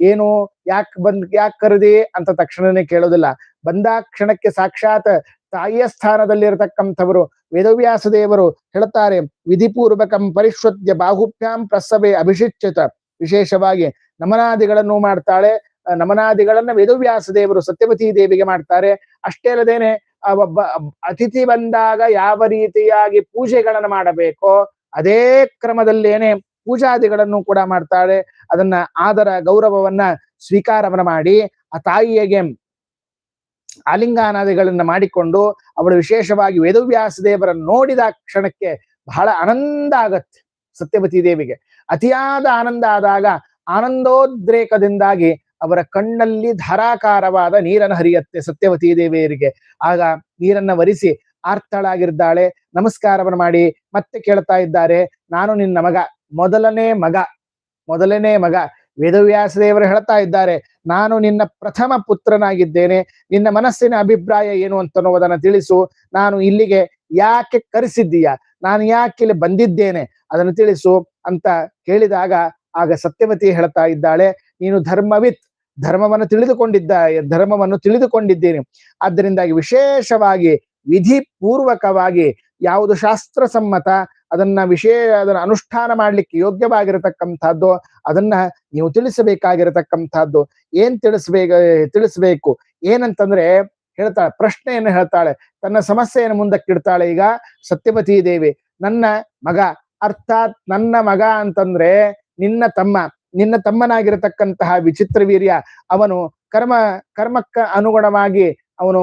ಏನು ಯಾಕ್ ಬಂದ್, ಯಾಕ್ ಕರೆದಿ ಅಂತ ತಕ್ಷಣನೇ ಕೇಳೋದಿಲ್ಲ. ಬಂದ ಕ್ಷಣಕ್ಕೆ ಸಾಕ್ಷಾತ್ ತಾಯಿಯ ಸ್ಥಾನದಲ್ಲಿರತಕ್ಕಂಥವರು ವೇದವ್ಯಾಸ ದೇವರು ಹೇಳ್ತಾರೆ, ವಿಧಿಪೂರ್ವಕಂ ಪರಿಶ್ವತ್ಯ ಬಾಹುಭ್ಯಾಂ ಪ್ರಸವೇ ಅಭಿಷಿಚ್ಯತ. ವಿಶೇಷವಾಗಿ ನಮನಾದಿಗಳನ್ನು ಮಾಡ್ತಾಳೆ, ನಮನಾದಿಗಳನ್ನ ವೇದವ್ಯಾಸ ದೇವರು ಸತ್ಯವತಿ ದೇವಿಗೆ ಮಾಡ್ತಾರೆ. ಅಷ್ಟೇ ಅಲ್ಲದೇನೆ ಅತಿಥಿ ಬಂದಾಗ ಯಾವ ರೀತಿಯಾಗಿ ಪೂಜೆಗಳನ್ನು ಮಾಡಬೇಕೋ ಅದೇ ಕ್ರಮದಲ್ಲೇನೆ ಪೂಜಾದಿಗಳನ್ನು ಕೂಡ ಮಾಡ್ತಾಳೆ. ಅದನ್ನ ಆದರ ಗೌರವವನ್ನ ಸ್ವೀಕಾರವನ್ನ ಮಾಡಿ, ಆ ತಾಯಿಯಗೆ ಆಲಿಂಗಾನಾದಿಗಳನ್ನ ಮಾಡಿಕೊಂಡು ಅವಳು ವಿಶೇಷವಾಗಿ ವೇದವ್ಯಾಸ ದೇವರನ್ನು ನೋಡಿದ ಕ್ಷಣಕ್ಕೆ ಬಹಳ ಆನಂದ ಆಗತ್ತೆ ಸತ್ಯವತಿ ದೇವಿಗೆ. ಅತಿಯಾದ ಆನಂದ ಆದಾಗ ಆನಂದೋದ್ರೇಕದಿಂದಾಗಿ ಅವರ ಕಣ್ಣಲ್ಲಿ ಧಾರಾಕಾರವಾದ ನೀರನ್ನು ಹರಿಯತ್ತೆ ಸತ್ಯವತಿ ದೇವಿಯರಿಗೆ. ಆಗ ನೀರನ್ನ ವರಿಸಿ ಆರ್ತಳಾಗಿದ್ದಾಳೆ. ನಮಸ್ಕಾರವನ್ನು ಮಾಡಿ ಮತ್ತೆ ಕೇಳ್ತಾ ಇದ್ದಾರೆ. ನಾನು ನಿನ್ನ ಮಗ, ಮೊದಲನೇ ಮಗ ಮೊದಲನೇ ಮಗ. ವೇದವ್ಯಾಸ ದೇವರು ಹೇಳ್ತಾ ಇದ್ದಾರೆ, ನಾನು ನಿನ್ನ ಪ್ರಥಮ ಪುತ್ರನಾಗಿದ್ದೇನೆ. ನಿನ್ನ ಮನಸ್ಸಿನ ಅಭಿಪ್ರಾಯ ಏನು ಅಂತ ಅನ್ನೋದನ್ನ ತಿಳಿಸು. ನಾನು ಇಲ್ಲಿಗೆ ಯಾಕೆ ಕರೆಸಿದ್ದೀಯ? ನಾನು ಯಾಕೆ ಇಲ್ಲಿ ಬಂದಿದ್ದೇನೆ? ಅದನ್ನು ತಿಳಿಸು ಅಂತ ಕೇಳಿದಾಗ ಆಗ ಸತ್ಯವತಿ ಹೇಳ್ತಾ ಇದ್ದಾಳೆ, ನೀನು ಧರ್ಮವಿತ್ ಧರ್ಮವನ್ನು ತಿಳಿದುಕೊಂಡಿದ್ದ, ಧರ್ಮವನ್ನು ತಿಳಿದುಕೊಂಡಿದ್ದೇನೆ. ಆದ್ದರಿಂದಾಗಿ ವಿಶೇಷವಾಗಿ ವಿಧಿ ಪೂರ್ವಕವಾಗಿ ಯಾವುದು ಶಾಸ್ತ್ರ ಸಮ್ಮತ ಅದನ್ನ ವಿಶೇಷ, ಅದನ್ನ ಅನುಷ್ಠಾನ ಮಾಡಲಿಕ್ಕೆ ಯೋಗ್ಯವಾಗಿರತಕ್ಕಂಥದ್ದು, ಅದನ್ನ ನೀವು ತಿಳಿಸಬೇಕಾಗಿರತಕ್ಕಂಥದ್ದು, ಏನ್ ತಿಳಿಸ್ಬೇಕ, ತಿಳಿಸ್ಬೇಕು, ಏನಂತಂದ್ರೆ ಹೇಳ್ತಾಳೆ, ಪ್ರಶ್ನೆಯನ್ನು ಹೇಳ್ತಾಳೆ, ತನ್ನ ಸಮಸ್ಯೆಯನ್ನು ಮುಂದಕ್ಕಿಡ್ತಾಳೆ, ಈಗ ಸತ್ಯಪತಿ ದೇವಿ, ನನ್ನ ಮಗ, ಅರ್ಥಾತ್ ನನ್ನ ಮಗ ಅಂತಂದ್ರೆ ನಿನ್ನ ತಮ್ಮ ನಿನ್ನ ತಮ್ಮನಾಗಿರತಕ್ಕಂತಹ ವಿಚಿತ್ರ ವೀರ್ಯ ಅವನು ಕರ್ಮ, ಕರ್ಮಕ್ಕ ಅನುಗುಣವಾಗಿ ಅವನು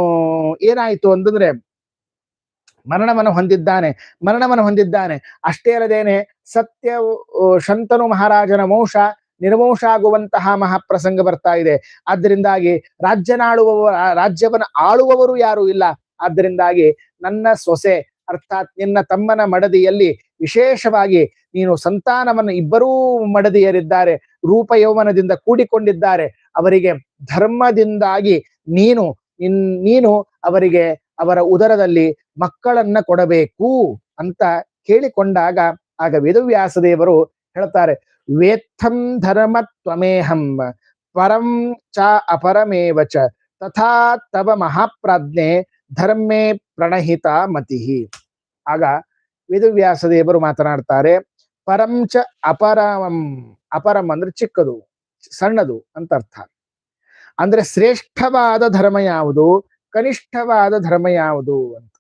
ಏನಾಯಿತು ಅಂತಂದ್ರೆ ಮರಣವನ್ನು ಹೊಂದಿದ್ದಾನೆ ಮರಣವನ್ನು ಹೊಂದಿದ್ದಾನೆ. ಅಷ್ಟೇ ಅಲ್ಲದೇನೆ ಸತ್ಯ ಶಂತನು ಮಹಾರಾಜನ ವಂಶ ನಿರ್ಮೋಷ ಆಗುವಂತಹ ಮಹಾಪ್ರಸಂಗ ಬರ್ತಾ ಇದೆ. ಆದ್ದರಿಂದಾಗಿ ರಾಜ್ಯನಾಳುವವ, ರಾಜ್ಯವನ್ನು ಆಳುವವರು ಯಾರು ಇಲ್ಲ. ಆದ್ದರಿಂದಾಗಿ ನನ್ನ ಸೊಸೆ, ಅರ್ಥಾತ್ ನಿನ್ನ ತಮ್ಮನ ಮಡದಿಯಲ್ಲಿ ವಿಶೇಷವಾಗಿ ನೀನು ಸಂತಾನವನ್ನು ಇಬ್ಬರೂ ಮಡದಿಯರಿದ್ದಾರೆ ರೂಪ ಯೌವನದಿಂದ ಕೂಡಿಕೊಂಡಿದ್ದಾರೆ, ಅವರಿಗೆ ಧರ್ಮದಿಂದಾಗಿ ನೀನು, ನಿನ್ ಅವರಿಗೆ ಅವರ ಉದರದಲ್ಲಿ ಮಕ್ಕಳನ್ನ ಕೊಡಬೇಕು ಅಂತ ಕೇಳಿಕೊಂಡಾಗ ಆಗ ವೇದವ್ಯಾಸ ದೇವರು ಹೇಳ್ತಾರೆ, ವೇತ್ತಂ ಧರ್ಮ ತ್ವಮೇಹಂ, ಪರಂ ಚ ಅಪರಮೇವ ಚ, ತಥಾ ತವ ಮಹಾಪ್ರಾಜ್ಞೆ ಧರ್ಮೇ ಪ್ರಣಹಿತ ಮತಿ. ಆಗ ವೇದವ್ಯಾಸ ದೇವರು ಮಾತನಾಡ್ತಾರೆ ಪರಂ ಚ ಅಪರಂ ಅಪರಂ ಅಂದ್ರೆ ಚಿಕ್ಕದು, ಸಣ್ಣದು ಅಂತ ಅರ್ಥ. ಅಂದ್ರೆ ಶ್ರೇಷ್ಠವಾದ ಧರ್ಮ ಯಾವುದು? ಕನಿಷ್ಠವಾದ ಧರ್ಮ ಯಾವುದು ಅಂತ.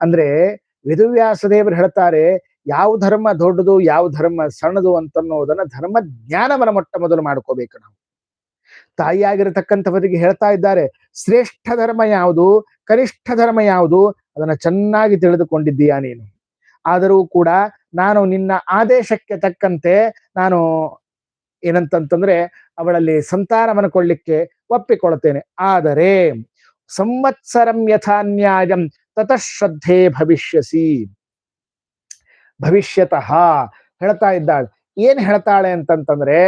ಅಂದ್ರೆ ವೇದವ್ಯಾಸ ದೇವರು ಹೇಳ್ತಾರೆ, ಯಾವ ಧರ್ಮ ದೊಡ್ಡದು, ಯಾವ ಧರ್ಮ ಸಣ್ಣದು ಅಂತನ್ನೋದನ್ನ ಧರ್ಮ ಜ್ಞಾನವನ್ನ ಮೊಟ್ಟ ಮೊದಲು ಮಾಡ್ಕೋಬೇಕು ನಾವು. ತಾಯಿಯಾಗಿರತಕ್ಕಂಥವರಿಗೆ ಹೇಳ್ತಾ ಇದ್ದಾರೆ, ಶ್ರೇಷ್ಠ ಧರ್ಮ ಯಾವುದು? ಕನಿಷ್ಠ ಧರ್ಮ ಯಾವುದು? ಅದನ್ನ ಚೆನ್ನಾಗಿ ತಿಳಿದುಕೊಂಡಿದ್ದೀಯಾ ನೀನು. ಆದರೂ ಕೂಡ ನಾನು ನಿನ್ನ ಆದೇಶಕ್ಕೆ ತಕ್ಕಂತೆ ನಾನು ಏನಂತಂತಂದ್ರೆ ಅವಳಲ್ಲಿ ಸಂತಾನವನ್ನು ಕೊಳ್ಳಿಕ್ಕೆ ಒಪ್ಪಿಕೊಳ್ತೇನೆ ಆದರೆ ಸಂವತ್ಸರಂ ಯಥಾನ್ಯಾಯಂ ತತಃಶ್ರದ್ಧೆ ತತಃ ಶ್ರದ್ಧೆ ಭವಿಷ್ಯಸಿ. ಭವಿಷ್ಯತಃ ಹೇಳ್ತಾ ಇದ್ದಾಳೆ. ಏನ್ ಹೇಳ್ತಾಳೆ ಅಂತಂತಂದ್ರೆ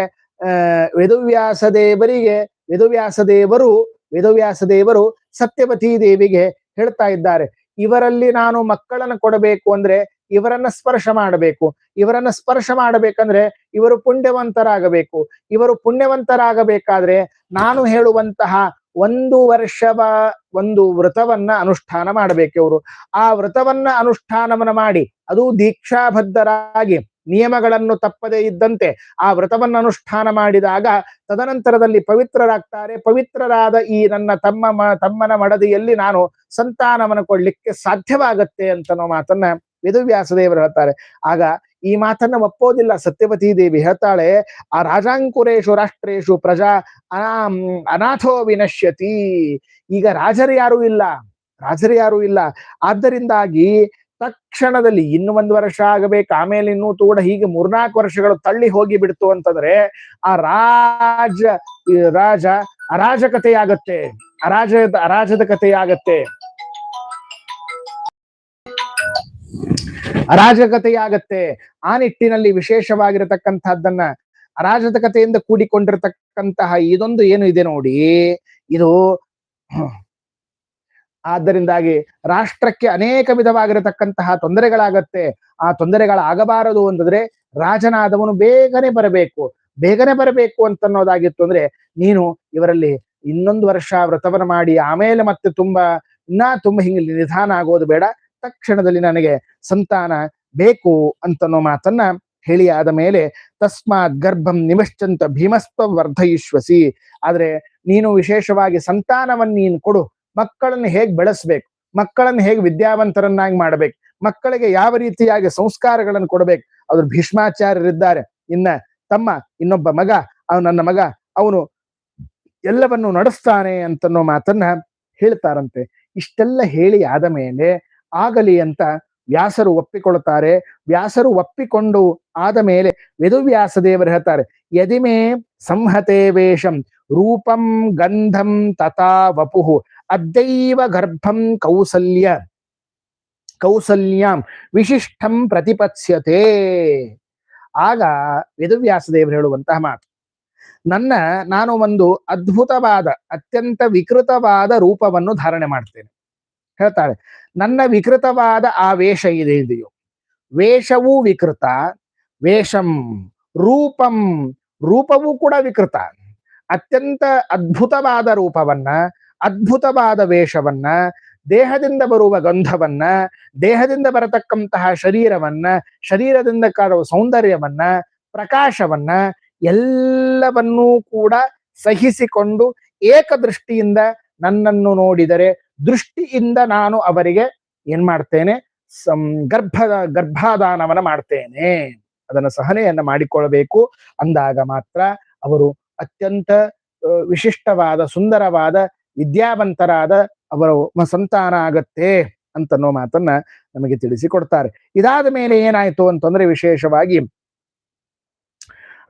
ವೇದವ್ಯಾಸ ದೇವರಿಗೆ, ವೇದವ್ಯಾಸ ದೇವರು ವೇದವ್ಯಾಸ ದೇವರು ಸತ್ಯವತಿ ದೇವಿಗೆ ಹೇಳ್ತಾ ಇದ್ದಾರೆ. ಇವರಲ್ಲಿ ನಾನು ಮಕ್ಕಳನ್ನು ಕೊಡಬೇಕು ಅಂದ್ರೆ ಇವರನ್ನ ಸ್ಪರ್ಶ ಮಾಡಬೇಕು. ಇವರನ್ನ ಸ್ಪರ್ಶ ಮಾಡಬೇಕಂದ್ರೆ ಇವರು ಪುಣ್ಯವಂತರಾಗಬೇಕು. ಇವರು ಪುಣ್ಯವಂತರಾಗಬೇಕಾದ್ರೆ ನಾನು ಹೇಳುವಂತಹ ಒಂದು ವರ್ಷವ, ಒಂದು ವ್ರತವನ್ನ ಅನುಷ್ಠಾನ ಮಾಡಬೇಕು ಇವರು. ಆ ವ್ರತವನ್ನ ಅನುಷ್ಠಾನವನ್ನ ಮಾಡಿ, ಅದು ದೀಕ್ಷಾಬದ್ಧರಾಗಿ ನಿಯಮಗಳನ್ನು ತಪ್ಪದೇ ಇದ್ದಂತೆ ಆ ವ್ರತವನ್ನು ಅನುಷ್ಠಾನ ಮಾಡಿದಾಗ ತದನಂತರದಲ್ಲಿ ಪವಿತ್ರರಾಗ್ತಾರೆ. ಪವಿತ್ರರಾದ ಈ ನನ್ನ ತಮ್ಮ ತಮ್ಮನ ಮಡದಿಯಲ್ಲಿ ನಾನು ಸಂತಾನವನ್ನು ಕೊಡ್ಲಿಕ್ಕೆ ಸಾಧ್ಯವಾಗತ್ತೆ ಅಂತನೋ ಮಾತನ್ನ ವೇದವ್ಯಾಸ ದೇವರು ಹೇಳ್ತಾರೆ. ಆಗ ಈ ಮಾತನ್ನ ಒಪ್ಪೋದಿಲ್ಲ ಸತ್ಯವತಿ ದೇವಿ ಹೇಳ್ತಾಳೆ, ಆ ರಾಜಾಂಕುರೇಶು ರಾಷ್ಟ್ರೇಶು ಪ್ರಜಾ ಅನಾ ಅನಾಥೋ ವಿನಶ್ಯತಿ. ಈಗ ರಾಜರು ಯಾರು ಇಲ್ಲ, ರಾಜರು ಯಾರು ಇಲ್ಲ. ಆದ್ದರಿಂದಾಗಿ ತಕ್ಷಣದಲ್ಲಿ ಇನ್ನು ಒಂದು ವರ್ಷ ಆಗಬೇಕು, ಆಮೇಲೆ ಇನ್ನೂ ಕೂಡ ಹೀಗೆ ಮೂರ್ನಾಲ್ಕು ವರ್ಷಗಳು ತಳ್ಳಿ ಹೋಗಿ ಬಿಡ್ತು ಅಂತಂದ್ರೆ ಆ ರಾಜ ರಾಜ ಅರಾಜಕತೆಯಾಗತ್ತೆ. ಅರಾಜ ಅರಾಜದ ಕಥೆಯಾಗತ್ತೆ. ಅರಾಜಕತೆಯಾಗತ್ತೆ. ಆ ನಿಟ್ಟಿನಲ್ಲಿ ವಿಶೇಷವಾಗಿರತಕ್ಕಂತಹದ್ದನ್ನ ಅರಾಜಕತೆಯಿಂದ ಕೂಡಿಕೊಂಡಿರತಕ್ಕಂತಹ ಇದೊಂದು ಏನು ಇದೆ ನೋಡಿ. ಇದು ಆದ್ದರಿಂದಾಗಿ ರಾಷ್ಟ್ರಕ್ಕೆ ಅನೇಕ ವಿಧವಾಗಿರತಕ್ಕಂತಹ ತೊಂದರೆಗಳಾಗತ್ತೆ. ಆ ತೊಂದರೆಗಳಾಗಬಾರದು ಅಂತಂದ್ರೆ ರಾಜನಾದವನು ಬೇಗನೆ ಬರಬೇಕು. ಬೇಗನೆ ಬರಬೇಕು ಅಂತನ್ನೋದಾಗಿತ್ತು ಅಂದ್ರೆ ನೀನು ಇವರಲ್ಲಿ ಇನ್ನೊಂದು ವರ್ಷ ವ್ರತವನ್ನ ಮಾಡಿ ಆಮೇಲೆ ಮತ್ತೆ ತುಂಬಾ, ಇನ್ನ ತುಂಬಾ ಹಿಂಗೆ ನಿಧಾನ ಆಗೋದು ಬೇಡ. ತಕ್ಷಣದಲ್ಲಿ ನನಗೆ ಸಂತಾನ ಬೇಕು ಅಂತನ್ನೋ ಮಾತನ್ನ ಹೇಳಿ ಆದ ಮೇಲೆ ತಸ್ಮಾತ್ ಗರ್ಭಂ ನಿಮಶ್ಚಂತ ಭೀಮಸ್ತ್ವ ವರ್ಧಯಿಶ್ವಸಿ ಆದ್ರೆ ನೀನು ವಿಶೇಷವಾಗಿ ಸಂತಾನವನ್ನ ನೀನು ಕೊಡು. ಮಕ್ಕಳನ್ನು ಹೇಗ್ ಬೆಳೆಸ್ಬೇಕು? ಮಕ್ಕಳನ್ನು ಹೇಗೆ ವಿದ್ಯಾವಂತರನ್ನಾಗಿ ಮಾಡಬೇಕು? ಮಕ್ಕಳಿಗೆ ಯಾವ ರೀತಿಯಾಗಿ ಸಂಸ್ಕಾರಗಳನ್ನು ಕೊಡಬೇಕು? ಅವ್ರು ಭೀಷ್ಮಾಚಾರ್ಯರಿದ್ದಾರೆ. ಇನ್ನ ತಮ್ಮ ಇನ್ನೊಬ್ಬ ಮಗ ಅವನು ನನ್ನ ಮಗ, ಅವನು ಎಲ್ಲವನ್ನು ನಡೆಸ್ತಾನೆ ಅಂತನ್ನೋ ಮಾತನ್ನ ಹೇಳ್ತಾರಂತೆ. ಇಷ್ಟೆಲ್ಲ ಹೇಳಿ ಆದ ಮೇಲೆ ಆಗಲಿ ಅಂತ ವ್ಯಾಸರು ಒಪ್ಪಿಕೊಳ್ಳುತ್ತಾರೆ. ವ್ಯಾಸರು ಒಪ್ಪಿಕೊಂಡು ಆದ ಮೇಲೆ ವೇದವ್ಯಾಸ ದೇವರು ಹೇಳ್ತಾರೆ, ಯದಿಮೇ ಸಂಹತೆ ವೇಷಂ, ರೂಪಂ ಗಂಧಂ ತಥಾ ವಪುಹು ಅದ್ದೈವ ಗರ್ಭಂ ಕೌಸಲ್ಯ, ಕೌಸಲ್ಯಾಂ ವಿಶಿಷ್ಟಂ ಪ್ರತಿಪತ್ಸ್ಯತೆ. ಆಗ ವೇದವ್ಯಾಸ ದೇವರು ಹೇಳುವಂತಹ ಮಾತು, ನನ್ನ ನಾನು ಒಂದು ಅದ್ಭುತವಾದ, ಅತ್ಯಂತ ವಿಕೃತವಾದ ರೂಪವನ್ನು ಧಾರಣೆ ಮಾಡ್ತೇನೆ. ಹೇಳ್ತಾಳೆ, ನನ್ನ ವಿಕೃತವಾದ ಆ ವೇಷ ಇದೆ ಇದೆಯೋ? ವೇಷವೂ ವಿಕೃತ, ವೇಷಂ ರೂಪಂ, ರೂಪವೂ ಕೂಡ ವಿಕೃತ. ಅತ್ಯಂತ ಅದ್ಭುತವಾದ ರೂಪವನ್ನ, ಅದ್ಭುತವಾದ ವೇಷವನ್ನ, ದೇಹದಿಂದ ಬರುವ ಗಂಧವನ್ನ, ದೇಹದಿಂದ ಬರತಕ್ಕಂತಹ ಶರೀರವನ್ನ, ಶರೀರದಿಂದ ಕಾಡುವ ಸೌಂದರ್ಯವನ್ನ, ಪ್ರಕಾಶವನ್ನ ಎಲ್ಲವನ್ನೂ ಕೂಡ ಸಹಿಸಿಕೊಂಡು ಏಕದೃಷ್ಟಿಯಿಂದ ನನ್ನನ್ನು ನೋಡಿದರೆ ದೃಷ್ಟಿಯಿಂದ ನಾನು ಅವರಿಗೆ ಏನ್ ಮಾಡ್ತೇನೆ? ಸಂ ಗರ್ಭ ಗರ್ಭಾದಾನವನ್ನ ಮಾಡ್ತೇನೆ. ಅದನ್ನ ಸಹನೆಯನ್ನ ಮಾಡಿಕೊಳ್ಳಬೇಕು. ಅಂದಾಗ ಮಾತ್ರ ಅವರು ಅತ್ಯಂತ ವಿಶಿಷ್ಟವಾದ, ಸುಂದರವಾದ, ವಿದ್ಯಾವಂತರಾದ ಅವರ ಸಂತಾನ ಆಗತ್ತೆ ಅಂತನ್ನೋ ಮಾತನ್ನ ನಮಗೆ ತಿಳಿಸಿಕೊಡ್ತಾರೆ. ಇದಾದ ಮೇಲೆ ಏನಾಯ್ತು ಅಂತಂದ್ರೆ ವಿಶೇಷವಾಗಿ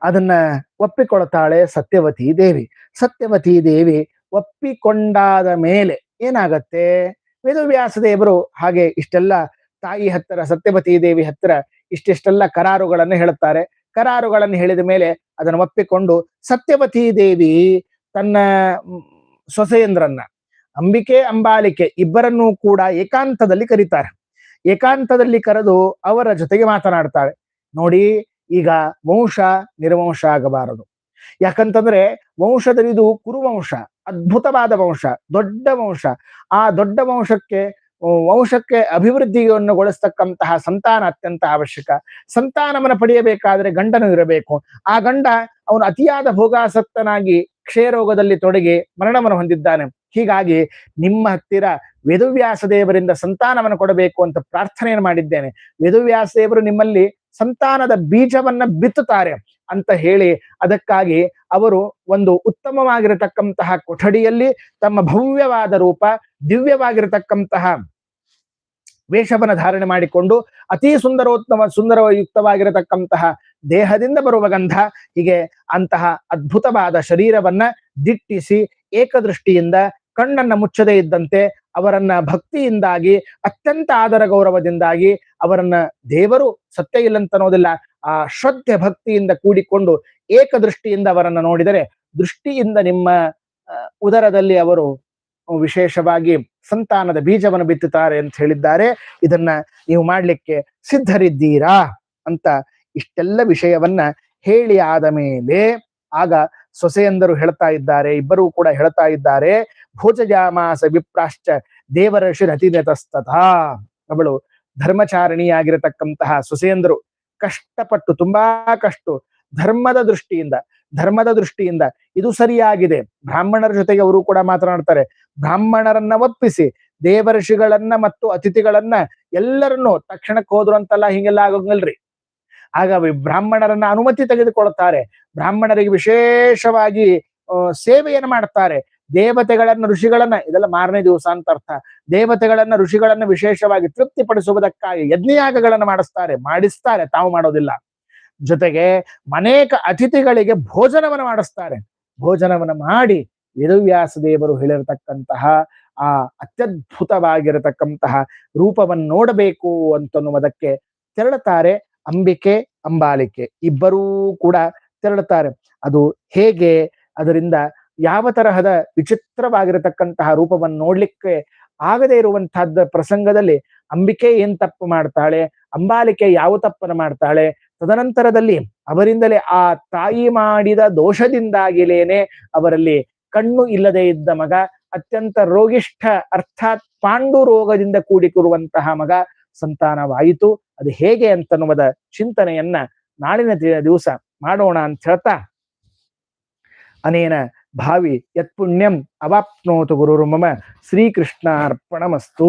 ಅದನ್ನ ಒಪ್ಪಿಕೊಳ್ತಾಳೆ ಸತ್ಯವತಿ ದೇವಿ. ಸತ್ಯವತಿ ದೇವಿ ಒಪ್ಪಿಕೊಂಡಾದ ಮೇಲೆ ಏನಾಗತ್ತೆ? ವೇದವ್ಯಾಸ ದೇವರು ಹಾಗೆ ಇಷ್ಟೆಲ್ಲ ತಾಯಿ ಹತ್ತಿರ ಸತ್ಯಪತಿ ದೇವಿ ಹತ್ತಿರ ಇಷ್ಟಿಷ್ಟೆಲ್ಲ ಕರಾರುಗಳನ್ನು ಹೇಳುತ್ತಾರೆ. ಕರಾರುಗಳನ್ನು ಹೇಳಿದ ಮೇಲೆ ಅದನ್ನು ಒಪ್ಪಿಕೊಂಡು ಸತ್ಯಪತಿ ದೇವಿ ತನ್ನ ಸೊಸೆಯಂದ್ರನ್ನ ಅಂಬಿಕೆ, ಅಂಬಾಲಿಕೆ ಇಬ್ಬರನ್ನೂ ಕೂಡ ಏಕಾಂತದಲ್ಲಿ ಕರೀತಾರೆ. ಏಕಾಂತದಲ್ಲಿ ಕರೆದು ಅವರ ಜೊತೆಗೆ ಮಾತನಾಡ್ತಾಳೆ ನೋಡಿ, ಈಗ ವಂಶ ನಿರ್ವಂಶ ಆಗಬಾರದು. ಯಾಕಂತಂದ್ರೆ ವಂಶದಲ್ಲಿ ಇದು ಕುರುವಂಶ. ಅದ್ಭುತವಾದ ವಂಶ, ದೊಡ್ಡ ವಂಶ. ಆ ದೊಡ್ಡ ವಂಶಕ್ಕೆ ವಂಶಕ್ಕೆ ಅಭಿವೃದ್ಧಿಯನ್ನು ಗೊಳಿಸ್ತಕ್ಕಂತಹ ಸಂತಾನ ಅತ್ಯಂತ ಅವಶ್ಯಕ. ಸಂತಾನವನ್ನು ಪಡೆಯಬೇಕಾದ್ರೆ ಗಂಡನು ಇರಬೇಕು. ಆ ಗಂಡ ಅವನು ಅತಿಯಾದ ಭೋಗಾಸಕ್ತನಾಗಿ ಕ್ಷಯರೋಗದಲ್ಲಿ ತೊಡಗಿ ಮರಣವನ್ನು ಹೊಂದಿದ್ದಾನೆ. ಹೀಗಾಗಿ ನಿಮ್ಮ ಹತ್ತಿರ ವೇದವ್ಯಾಸ ದೇವರಿಂದ ಸಂತಾನವನ್ನು ಕೊಡಬೇಕು ಅಂತ ಪ್ರಾರ್ಥನೆಯನ್ನು ಮಾಡಿದ್ದೇನೆ. ವೇದವ್ಯಾಸ ದೇವರು ನಿಮ್ಮಲ್ಲಿ ಸಂತಾನದ ಬೀಜವನ್ನ ಬಿತ್ತುತ್ತಾರೆ. ಅಂತ ಹೇಳಿ ಅದಕ್ಕಾಗಿ ಅವರು ಒಂದು ಉತ್ತಮವಾಗಿರತಕ್ಕಂತಹ ಕೊಠಡಿಯಲ್ಲಿ ತಮ್ಮ ಭವ್ಯವಾದ ರೂಪ, ದಿವ್ಯವಾಗಿರತಕ್ಕಂತಹ ವೇಷವನ್ನು ಧಾರಣೆ ಮಾಡಿಕೊಂಡು ಅತಿ ಸುಂದರೋತ್ತಮ ಸುಂದರಯುಕ್ತವಾಗಿರತಕ್ಕಂತಹ ದೇಹದಿಂದ ಬರುವ ಗಂಧ, ಹೀಗೆ ಅಂತಹ ಅದ್ಭುತವಾದ ಶರೀರವನ್ನ ದಿಟ್ಟಿಸಿ ಏಕದೃಷ್ಟಿಯಿಂದ ಕಣ್ಣನ್ನ ಮುಚ್ಚದೇ ಇದ್ದಂತೆ ಅವರನ್ನ ಭಕ್ತಿಯಿಂದಾಗಿ, ಅತ್ಯಂತ ಆದರ ಗೌರವದಿಂದಾಗಿ ಅವರನ್ನ ದೇವರು ಸತ್ಯ ಇಲ್ಲಂತನ್ನೋದಿಲ್ಲ ಆ ಶ್ರದ್ಧೆ ಭಕ್ತಿಯಿಂದ ಕೂಡಿಕೊಂಡು ಏಕದೃಷ್ಟಿಯಿಂದ ಅವರನ್ನ ನೋಡಿದರೆ ದೃಷ್ಟಿಯಿಂದ ನಿಮ್ಮ ಉದರದಲ್ಲಿ ಅವರು ವಿಶೇಷವಾಗಿ ಸಂತಾನದ ಬೀಜವನ್ನು ಬಿತ್ತುತ್ತಾರೆ ಅಂತ ಹೇಳಿದ್ದಾರೆ. ಇದನ್ನ ನೀವು ಮಾಡ್ಲಿಕ್ಕೆ ಸಿದ್ಧರಿದ್ದೀರಾ ಅಂತ ಇಷ್ಟೆಲ್ಲ ವಿಷಯವನ್ನ ಹೇಳಿ ಆದ ಮೇಲೆ ಆಗ ಸೊಸೆಯಂದರು ಹೇಳ್ತಾ ಇದ್ದಾರೆ, ಇಬ್ಬರೂ ಕೂಡ ಹೇಳ್ತಾ ಇದ್ದಾರೆ, ಭೋಜಜಾಮಾಸ ವಿಪ್ರಾಶ್ಚ ದೇವರ ಶಿರತಿನತಸ್ತಥಾ ಅವಳು ಧರ್ಮಚಾರಿಣಿಯಾಗಿರತಕ್ಕಂತಹ ಸುಸೇಂದ್ರರು ಕಷ್ಟಪಟ್ಟು, ತುಂಬಾ ಕಷ್ಟ ಧರ್ಮದ ದೃಷ್ಟಿಯಿಂದ ಧರ್ಮದ ದೃಷ್ಟಿಯಿಂದ ಇದು ಸರಿಯಾಗಿದೆ. ಬ್ರಾಹ್ಮಣರ ಜೊತೆಗೆ ಅವರು ಕೂಡ ಮಾತನಾಡ್ತಾರೆ. ಬ್ರಾಹ್ಮಣರನ್ನ ಒಪ್ಪಿಸಿ, ದೇವಋಷಿಗಳನ್ನ ಮತ್ತು ಅತಿಥಿಗಳನ್ನ ಎಲ್ಲರನ್ನೂ ತಕ್ಷಣಕ್ಕೆ ಹೋದ್ರು ಅಂತಲ್ಲ ಹಿಂಗೆಲ್ಲ ಆಗೋಂಗಲ್ರಿ. ಆಗ ಬ್ರಾಹ್ಮಣರನ್ನ ಅನುಮತಿ ತೆಗೆದುಕೊಳ್ತಾರೆ. ಬ್ರಾಹ್ಮಣರಿಗೆ ವಿಶೇಷವಾಗಿ ಸೇವೆಯನ್ನು ಮಾಡ್ತಾರೆ. ದೇವತೆಗಳನ್ನ ಋಷಿಗಳನ್ನ ಇದೆಲ್ಲ ಮಾರನೇ ದಿವಸ ಅಂತ ಅರ್ಥ. ದೇವತೆಗಳನ್ನ ಋಷಿಗಳನ್ನ ವಿಶೇಷವಾಗಿ ತೃಪ್ತಿಪಡಿಸುವುದಕ್ಕಾಗಿ ಯಜ್ಞಯಾಗಗಳನ್ನು ಮಾಡಿಸ್ತಾರೆ ಮಾಡಿಸ್ತಾರೆ, ತಾವು ಮಾಡೋದಿಲ್ಲ. ಜೊತೆಗೆ ಅನೇಕ ಅತಿಥಿಗಳಿಗೆ ಭೋಜನವನ್ನು ಮಾಡಿಸ್ತಾರೆ. ಭೋಜನವನ್ನು ಮಾಡಿ ವೇದವ್ಯಾಸ ದೇವರು ಹೇಳಿರತಕ್ಕಂತಹ ಆ ಅತ್ಯದ್ಭುತವಾಗಿರತಕ್ಕಂತಹ ರೂಪವನ್ನು ನೋಡಬೇಕು ಅಂತನ್ನುವುದಕ್ಕೆ ತೆರಳುತ್ತಾರೆ ಅಂಬಿಕೆ, ಅಂಬಾಲಿಕೆ. ಇಬ್ಬರೂ ಕೂಡ ತೆರಳುತ್ತಾರೆ. ಅದು ಹೇಗೆ? ಅದರಿಂದ ಯಾವ ತರಹದ ವಿಚಿತ್ರವಾಗಿರತಕ್ಕಂತಹ ರೂಪವನ್ನು ನೋಡ್ಲಿಕ್ಕೆ ಆಗದೆ ಇರುವಂತಹದ್ದ ಪ್ರಸಂಗದಲ್ಲಿ ಅಂಬಿಕೆ ಏನ್ ತಪ್ಪು ಮಾಡ್ತಾಳೆ, ಅಂಬಾಲಿಕೆ ಯಾವ ತಪ್ಪನ್ನು ಮಾಡ್ತಾಳೆ, ತದನಂತರದಲ್ಲಿ ಅವರಿಂದಲೇ ಆ ತಾಯಿ ಮಾಡಿದ ದೋಷದಿಂದಾಗಿಲೇನೆ ಅವರಲ್ಲಿ ಕಣ್ಣು ಇಲ್ಲದೆ ಇದ್ದ ಮಗ, ಅತ್ಯಂತ ರೋಗಿಷ್ಠ ಅರ್ಥಾತ್ ಪಾಂಡು ರೋಗದಿಂದ ಕೂಡಿಕಿರುವಂತಹ ಮಗ ಸಂತಾನವಾಯಿತು. ಅದು ಹೇಗೆ ಅಂತನ್ನುವುದ ಚಿಂತನೆಯನ್ನ ನಾಳಿನ ದಿವಸ ಮಾಡೋಣ ಅಂತ ಹೇಳ್ತಾ ಅನೇನ భావి యత్పుణ్యం అవాప్నోతు గురుర్మమ శ్రీకృష్ణార్పణమస్తు